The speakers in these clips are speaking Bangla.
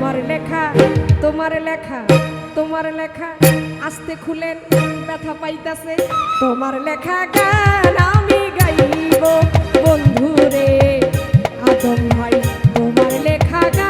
তোমার লেখা তোমার লেখা তোমার লেখা, আস্তে খুলেন, ব্যথা পাইতাছে। তোমার লেখা গান আমি গাইব, বন্ধুরে, আদম ভাই, তোমার লেখা গান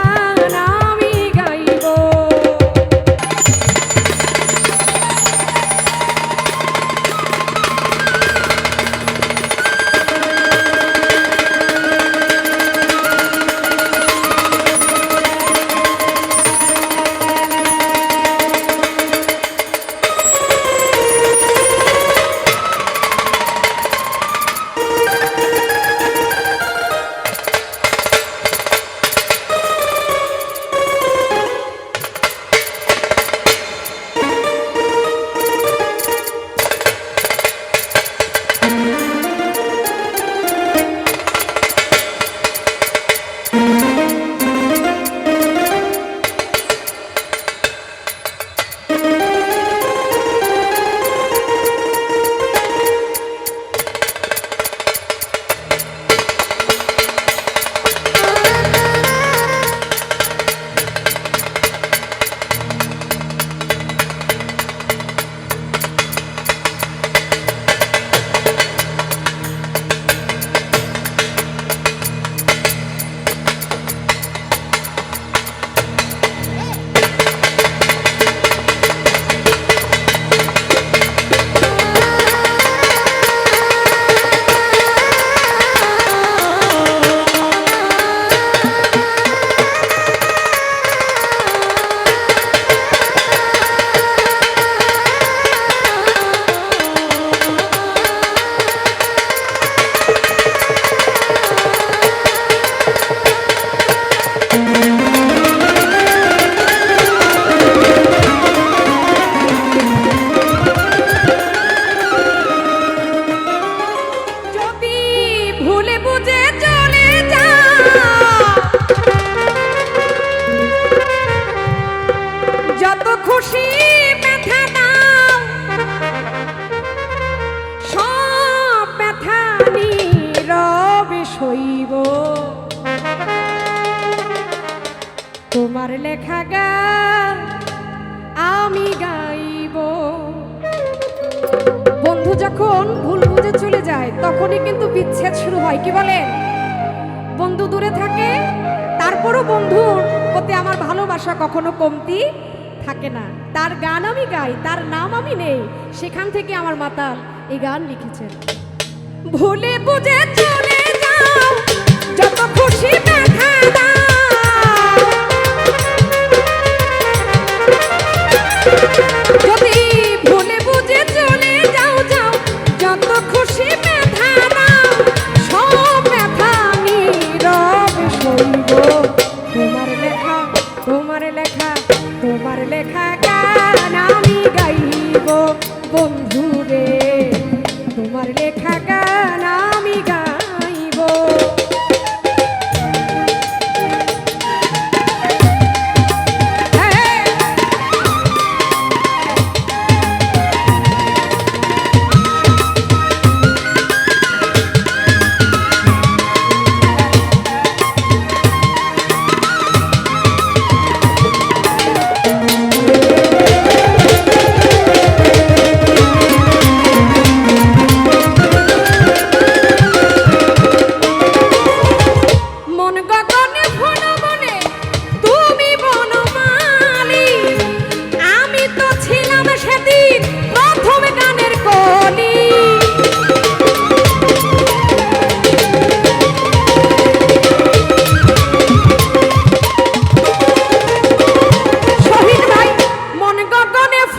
যত খুশি ব্যথা দাও সব তোমার লেখা গান আমি গাইব। বন্ধু যখন ভুল যায় তখনই কিন্তু বিচ্ছেদ শুরু হয়। কি বলেন? বন্ধু দূরে থাকে, তারপরও বন্ধুর প্রতি আমার ভালোবাসা কখনো কমতি থাকে না। তার গান আমি গাই, তার নাম আমি নেই, সেখান থেকে আমার মাতাল এই গান লিখেছেন। ভুলে বুঝে চলে যাও, যত খুশি ব্যথা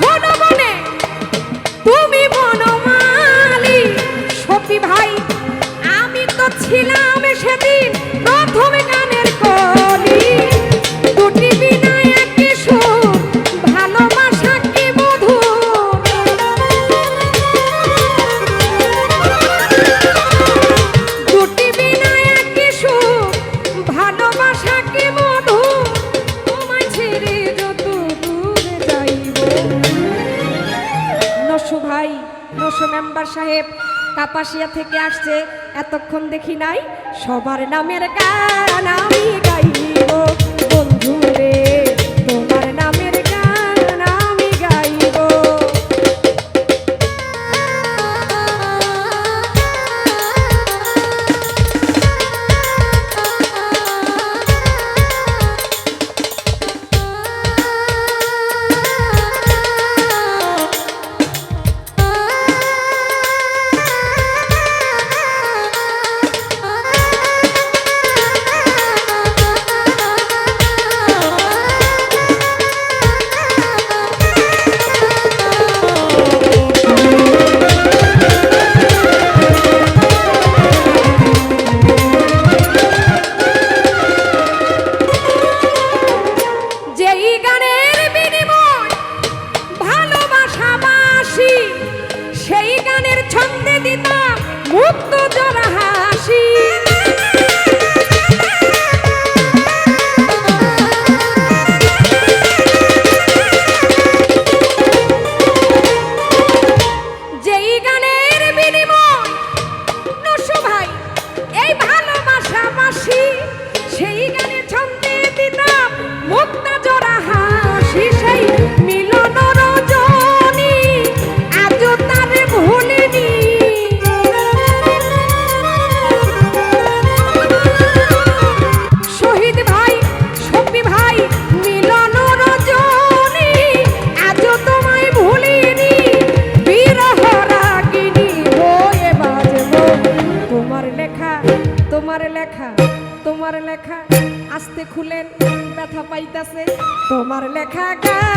¡Bueno! মেম্বার সাহেব কাপাসিয়া থেকে আসছে এতক্ষণ দেখি নাই সবার নামের গান আমি গাইব লেখা গান।